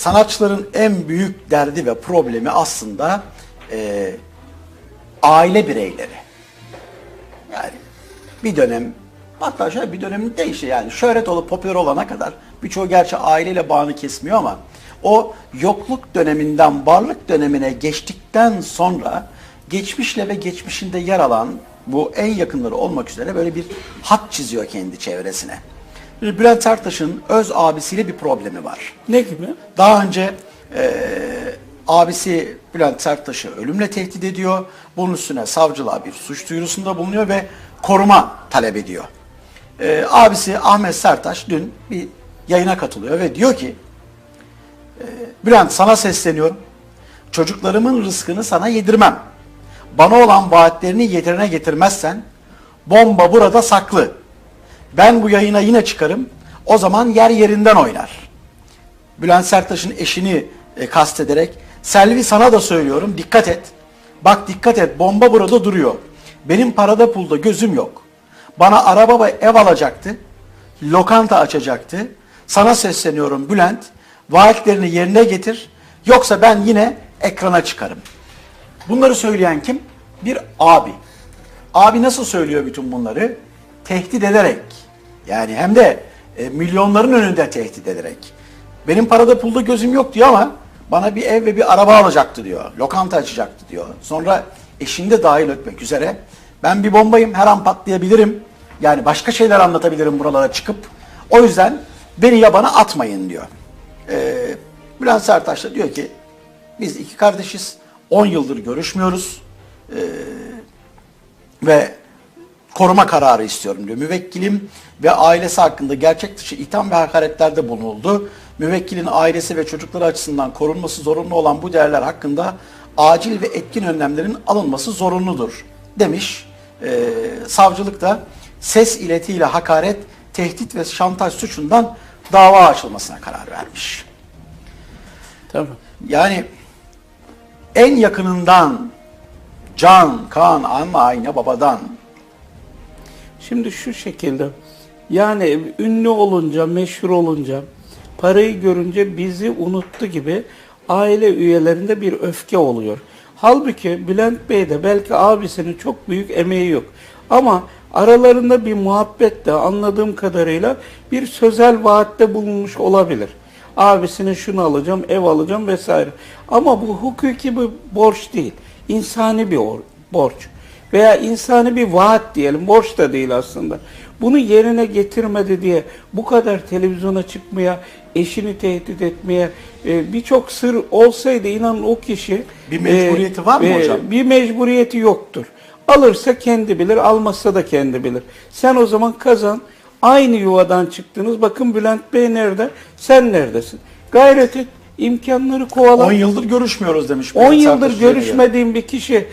sanatçıların en büyük derdi ve problemi aslında e, aile bireyleri. Yani bir dönem hatta şöyle bir dönemin değişti yani şöhret olup popüler olana kadar birçoğu gerçi aileyle bağını kesmiyor ama o yokluk döneminden varlık dönemine geçtikten sonra geçmişle ve geçmişinde yer alan bu en yakınları olmak üzere böyle bir hat çiziyor kendi çevresine. Bülent Serttaş'ın öz abisiyle bir problemi var. Ne gibi? Daha önce e, abisi Bülent Serttaş'ı ölümle tehdit ediyor. Bunun üstüne savcılığa bir suç duyurusunda bulunuyor ve koruma talep ediyor. E, abisi Ahmet Serttaş dün bir yayına katılıyor ve diyor ki e, Bülent sana sesleniyorum. Çocuklarımın rızkını sana yedirmem. Bana olan vaatlerini yerine getirmezsen bomba burada saklı. Ben bu yayına yine çıkarım. O zaman yer yerinden oynar. Bülent Serttaş'ın eşini e, kastederek Selvi sana da söylüyorum dikkat et. Bak dikkat et bomba burada duruyor. Benim parada pulda gözüm yok. Bana araba ve ev alacaktı. Lokanta açacaktı. Sana sesleniyorum Bülent. Vaatlerini yerine getir. Yoksa ben yine ekrana çıkarım. Bunları söyleyen kim? Bir abi. Abi nasıl söylüyor bütün bunları? Tehdit ederek. Yani hem de e, milyonların önünde tehdit ederek. Benim parada pulda gözüm yok diyor ama bana bir ev ve bir araba alacaktı diyor. Lokanta açacaktı diyor. Sonra eşini de dahil etmek üzere. Ben bir bombayım her an patlayabilirim. Yani başka şeyler anlatabilirim buralara çıkıp. O yüzden beni yabana atmayın diyor. Ee, Bülent Sertaş da diyor ki biz iki kardeşiz. 10 yıldır görüşmüyoruz. Ee, ve koruma kararı istiyorum diyor. Müvekkilim ve ailesi hakkında gerçek dışı itham ve hakaretlerde bulunuldu. Müvekkilin ailesi ve çocukları açısından korunması zorunlu olan bu değerler hakkında acil ve etkin önlemlerin alınması zorunludur demiş. Ee, savcılık da ses iletiyle hakaret, tehdit ve şantaj suçundan dava açılmasına karar vermiş. Tabii. Yani en yakınından can, kan, anne, ayna babadan Şimdi şu şekilde yani ünlü olunca, meşhur olunca, parayı görünce bizi unuttu gibi aile üyelerinde bir öfke oluyor. Halbuki Bülent Bey'de belki abisinin çok büyük emeği yok. Ama aralarında bir muhabbet de anladığım kadarıyla bir sözel vaatte bulunmuş olabilir. Abisine şunu alacağım, ev alacağım vesaire. Ama bu hukuki bir borç değil. insani bir or- borç veya insani bir vaat diyelim, borç da değil aslında. Bunu yerine getirmedi diye bu kadar televizyona çıkmaya, eşini tehdit etmeye e, birçok sır olsaydı inanın o kişi Bir mecburiyeti var mı hocam? Bir mecburiyeti yoktur. Alırsa kendi bilir, almazsa da kendi bilir. Sen o zaman kazan. Aynı yuvadan çıktınız. Bakın Bülent Bey nerede? Sen neredesin? Gayret et. İmkanları kovala. 10 yıldır görüşmüyoruz demiş. 10 Bülent yıldır görüşmediğim bir kişi e,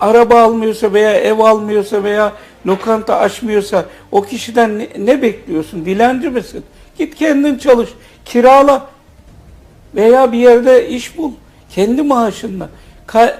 araba almıyorsa veya ev almıyorsa veya lokanta açmıyorsa o kişiden ne, ne bekliyorsun? Dilenci misin? Git kendin çalış, kirala veya bir yerde iş bul. Kendi maaşınla. Kay-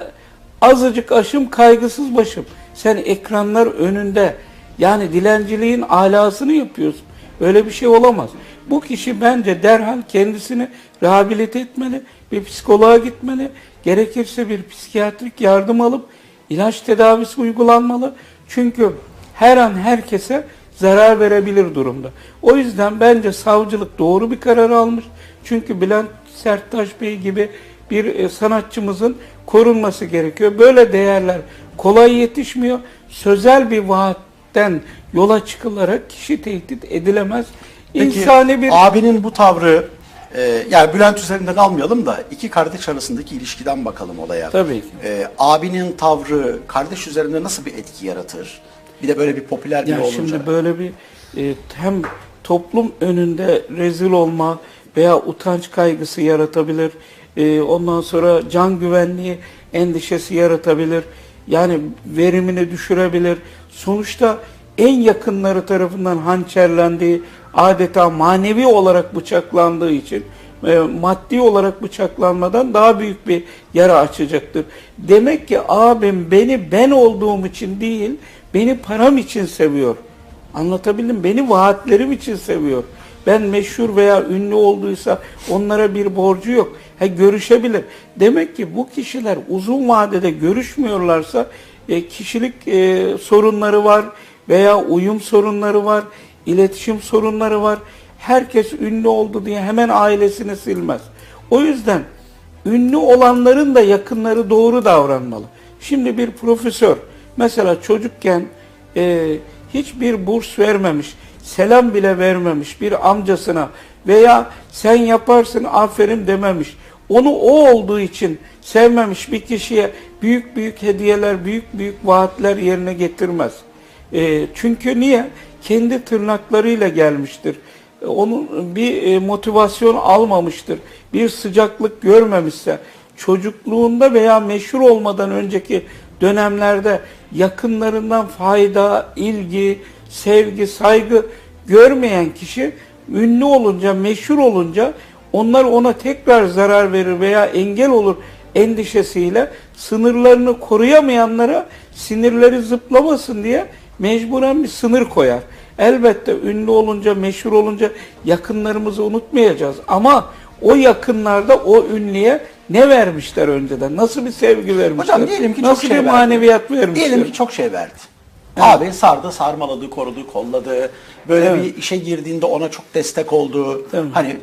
azıcık aşım kaygısız başım. Sen ekranlar önünde yani dilenciliğin alasını yapıyorsun. Öyle bir şey olamaz. Bu kişi bence derhal kendisini rehabilite etmeli, bir psikoloğa gitmeli, gerekirse bir psikiyatrik yardım alıp ilaç tedavisi uygulanmalı. Çünkü her an herkese zarar verebilir durumda. O yüzden bence savcılık doğru bir karar almış. Çünkü Bülent Serttaş Bey gibi bir e, sanatçımızın korunması gerekiyor. Böyle değerler kolay yetişmiyor. Sözel bir vaatten yola çıkılarak kişi tehdit edilemez. Peki, İnsani bir abinin bu tavrı e, yani Bülent üzerinden almayalım da iki kardeş arasındaki ilişkiden bakalım olaya. Tabii ki. E, abinin tavrı kardeş üzerinde nasıl bir etki yaratır? Bir de böyle bir popüler biri Ya olunca. şimdi böyle bir e, hem toplum önünde rezil olma veya utanç kaygısı yaratabilir. E, ondan sonra can güvenliği endişesi yaratabilir. Yani verimini düşürebilir. Sonuçta en yakınları tarafından hançerlendiği, adeta manevi olarak bıçaklandığı için e, maddi olarak bıçaklanmadan daha büyük bir yara açacaktır. Demek ki abim beni ben olduğum için değil, beni param için seviyor. Anlatabildim? Beni vaatlerim için seviyor. ben meşhur veya ünlü olduysa onlara bir borcu yok. Ha, görüşebilir. Demek ki bu kişiler uzun vadede görüşmüyorlarsa e, kişilik e, sorunları var veya uyum sorunları var, iletişim sorunları var. Herkes ünlü oldu diye hemen ailesini silmez. O yüzden ünlü olanların da yakınları doğru davranmalı. Şimdi bir profesör mesela çocukken e, hiçbir burs vermemiş, selam bile vermemiş bir amcasına veya sen yaparsın aferin dememiş. Onu o olduğu için sevmemiş bir kişiye büyük büyük hediyeler, büyük büyük vaatler yerine getirmez. E, çünkü niye? Kendi tırnaklarıyla gelmiştir. E, Onun bir e, motivasyon almamıştır. Bir sıcaklık görmemişse çocukluğunda veya meşhur olmadan önceki dönemlerde yakınlarından fayda, ilgi, sevgi, saygı görmeyen kişi ünlü olunca, meşhur olunca onlar ona tekrar zarar verir veya engel olur endişesiyle sınırlarını koruyamayanlara sinirleri zıplamasın diye mecburen bir sınır koyar. Elbette ünlü olunca, meşhur olunca yakınlarımızı unutmayacağız ama o yakınlarda o ünlüye ne vermişler önceden? Nasıl bir sevgi vermişler? Hocam diyelim ki Nasıl çok şey bir verdi. maneviyat vermişler? Diyelim ki çok şey verdi. Abi sardı, sarmaladı, korudu, kolladı. Böyle Evet. bir işe girdiğinde ona çok destek oldu. Evet. Hani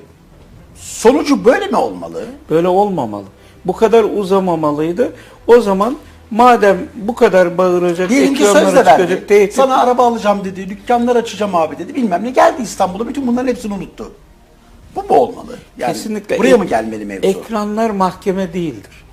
sonucu böyle mi olmalı? Böyle olmamalı. Bu kadar uzamamalıydı. O zaman madem bu kadar bağıracak, Diyelim ki söz de verdi. çıkacak, tehdit Sana araba alacağım dedi, dükkanlar açacağım abi dedi. Bilmem ne geldi İstanbul'a bütün bunların hepsini unuttu. Bu mu olmalı? Yani Kesinlikle. Buraya mı gelmeli mevzu? Ekranlar mahkeme değildir.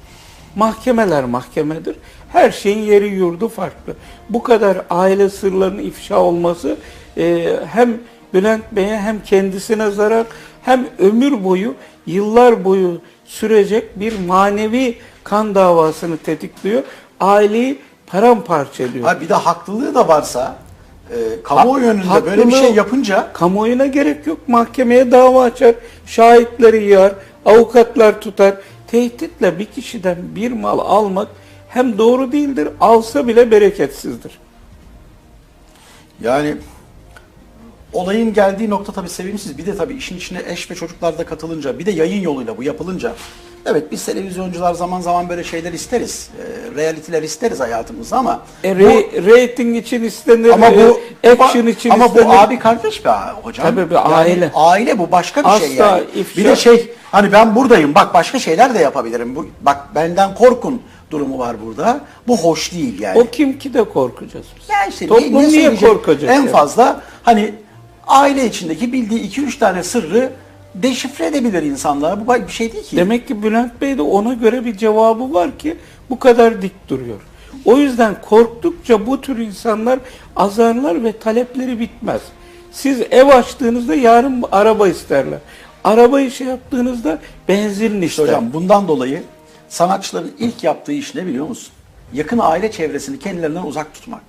Mahkemeler mahkemedir. Her şeyin yeri yurdu farklı. Bu kadar aile sırlarının ifşa olması e, hem Bülent Bey'e hem kendisine zarar hem ömür boyu, yıllar boyu sürecek bir manevi kan davasını tetikliyor. Aileyi paramparça ediyor. Ha bir de haklılığı da varsa e, kamuoyu önünde böyle bir şey yapınca Kamuoyuna gerek yok. Mahkemeye dava açar, şahitleri yığar, avukatlar tutar. Tehditle bir kişiden bir mal almak hem doğru değildir, alsa bile bereketsizdir. Yani olayın geldiği nokta tabii sevimsiz. Bir de tabii işin içine eş ve çocuklar da katılınca, bir de yayın yoluyla bu yapılınca. Evet biz televizyoncular zaman zaman böyle şeyler isteriz. E, realitiler isteriz hayatımızda ama E, bu, re- rating için istenir, ama bu e, action için ama istenir. bu abi kardeş be hocam. Tabii bir Yani aile. aile bu başka bir şey Asla yani. ifşa- Bir de şey hani ben buradayım bak başka şeyler de yapabilirim. Bu, bak benden korkun durumu var burada. Bu hoş değil yani. O kim ki de korkacağız biz. Ya işte Toplum niye söyleyecek? korkacak En yani? fazla hani aile içindeki bildiği 2-3 tane sırrı deşifre edebilir insanlar. Bu bir şey değil ki. Demek ki Bülent Bey de ona göre bir cevabı var ki bu kadar dik duruyor. O yüzden korktukça bu tür insanlar azarlar ve talepleri bitmez. Siz ev açtığınızda yarın araba isterler. Arabayı şey yaptığınızda benzin ister. hocam bundan dolayı sanatçıların ilk yaptığı iş ne biliyor musun? Yakın aile çevresini kendilerinden uzak tutmak.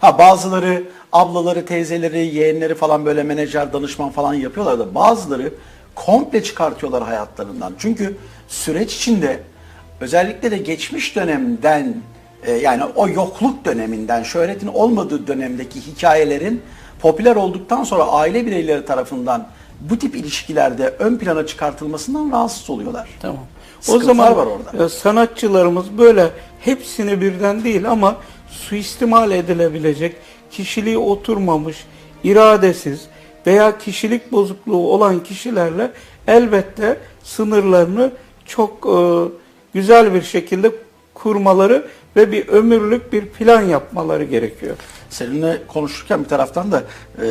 Ha bazıları ablaları, teyzeleri, yeğenleri falan böyle menajer, danışman falan yapıyorlar da bazıları komple çıkartıyorlar hayatlarından. Çünkü süreç içinde özellikle de geçmiş dönemden e, yani o yokluk döneminden, şöhretin olmadığı dönemdeki hikayelerin popüler olduktan sonra aile bireyleri tarafından bu tip ilişkilerde ön plana çıkartılmasından rahatsız oluyorlar. Tamam. O Sıkıntılar zaman var orada. e, sanatçılarımız böyle hepsini birden değil ama suistimal edilebilecek, kişiliği oturmamış, iradesiz veya kişilik bozukluğu olan kişilerle elbette sınırlarını çok e, güzel bir şekilde kurmaları ve bir ömürlük bir plan yapmaları gerekiyor. Seninle konuşurken bir taraftan da e,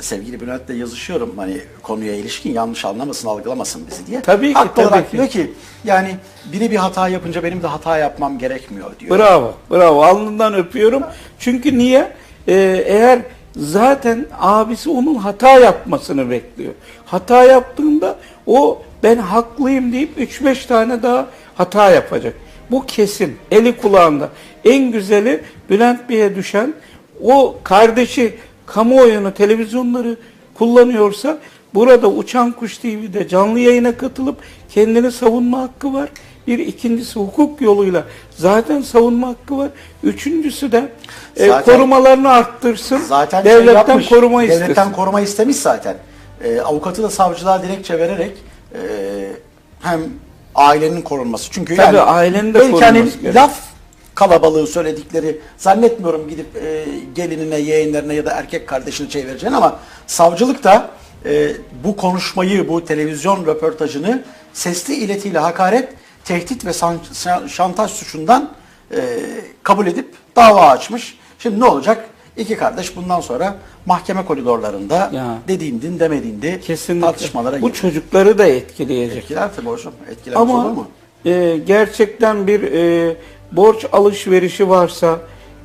sevgili Bülent'le yazışıyorum. Hani konuya ilişkin yanlış anlamasın, algılamasın bizi diye. Tabii ki, Haklı tabii olarak ki. diyor ki yani biri bir hata yapınca benim de hata yapmam gerekmiyor diyor. Bravo, bravo. Alnından öpüyorum. Çünkü niye? Ee, eğer zaten abisi onun hata yapmasını bekliyor. Hata yaptığında o ben haklıyım deyip 3-5 tane daha hata yapacak. Bu kesin. Eli kulağında. En güzeli Bülent Bey'e düşen o kardeşi kamuoyunu, televizyonları kullanıyorsa burada Uçan Kuş TV'de canlı yayına katılıp kendini savunma hakkı var. Bir ikincisi hukuk yoluyla zaten savunma hakkı var. Üçüncüsü de e, Zaten- korumalarını arttırsın. Zaten şey devletten yapmış, koruma devletten istesin. koruma istemiş zaten. e, avukatı da savcılığa dilekçe vererek e, hem ailenin korunması. Çünkü Tabii yani ailenin de belki hani gerekiyor. laf kalabalığı söyledikleri zannetmiyorum gidip e, gelinine, yeğenlerine ya da erkek kardeşine çevireceğini ama savcılık da e, bu konuşmayı, bu televizyon röportajını sesli iletiyle hakaret, tehdit ve şantaj suçundan e, kabul edip dava açmış. Şimdi ne olacak? İki kardeş bundan sonra mahkeme koridorlarında Ya. dediğindin demediğindi Kesinlikle. tartışmalara Bu girecek. çocukları da etkileyecek. Etkiler tabii hocam. Etkilemez olur Ama mu? e, gerçekten bir e, borç alışverişi varsa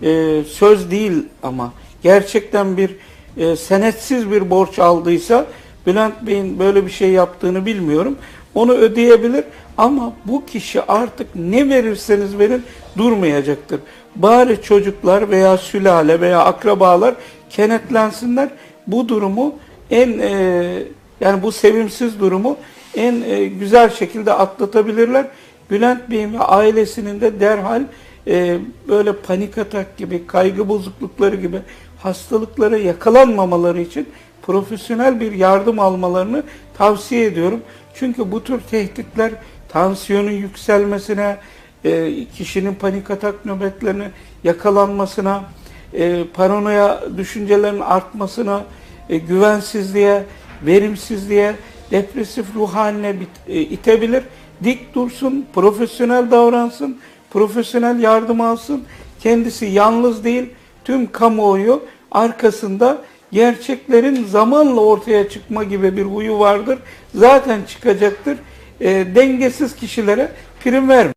e, söz değil ama gerçekten bir e, senetsiz bir borç aldıysa Bülent Bey'in böyle bir şey yaptığını bilmiyorum. Onu ödeyebilir ama bu kişi artık ne verirseniz verin durmayacaktır. Bari çocuklar veya sülale veya akrabalar kenetlensinler. Bu durumu en e, yani bu sevimsiz durumu en e, güzel şekilde atlatabilirler. Bülent Bey'in ve ailesinin de derhal e, böyle panik atak gibi, kaygı bozuklukları gibi hastalıklara yakalanmamaları için profesyonel bir yardım almalarını tavsiye ediyorum. Çünkü bu tür tehditler tansiyonun yükselmesine, e, kişinin panik atak nöbetlerine yakalanmasına, e, paranoya düşüncelerin artmasına, e, güvensizliğe, verimsizliğe, depresif ruh haline itebilir. Dik dursun, profesyonel davransın, profesyonel yardım alsın. Kendisi yalnız değil, tüm kamuoyu arkasında gerçeklerin zamanla ortaya çıkma gibi bir huyu vardır. Zaten çıkacaktır. E, dengesiz kişilere prim verme.